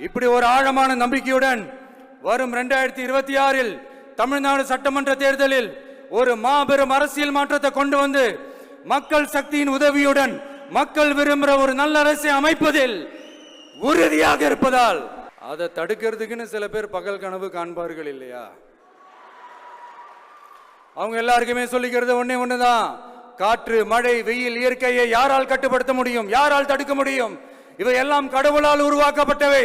இப்படி ஒரு ஆழமான நம்பிக்கையுடன் வரும் ரெண்டாயிரத்தி இருபத்தி ஆறில் தமிழ்நாடு சட்டமன்ற தேர்தலில் ஒரு மாபெரும் அரசியல் மாற்றத்தை கொண்டு வந்து மக்கள் சக்தியின் உதவியுடன் மக்கள் விரும்புகிற ஒரு நல்ல அரசை அமைப்பதில் உறுதியாக இருப்பதால் அதை தடுக்கிறதுக்குன்னு சில பேர் பகல் கனவு காண்பார்கள் இல்லையா? அவங்க எல்லாருக்குமே சொல்லிக்கிறது ஒன்னே ஒண்ணுதான். காற்று மழை வெயில் இயற்கையை யாரால் கட்டுப்படுத்த முடியும்? யாரால் தடுக்க முடியும்? இவை எல்லாம் கடவுளால் உருவாக்கப்பட்டவை.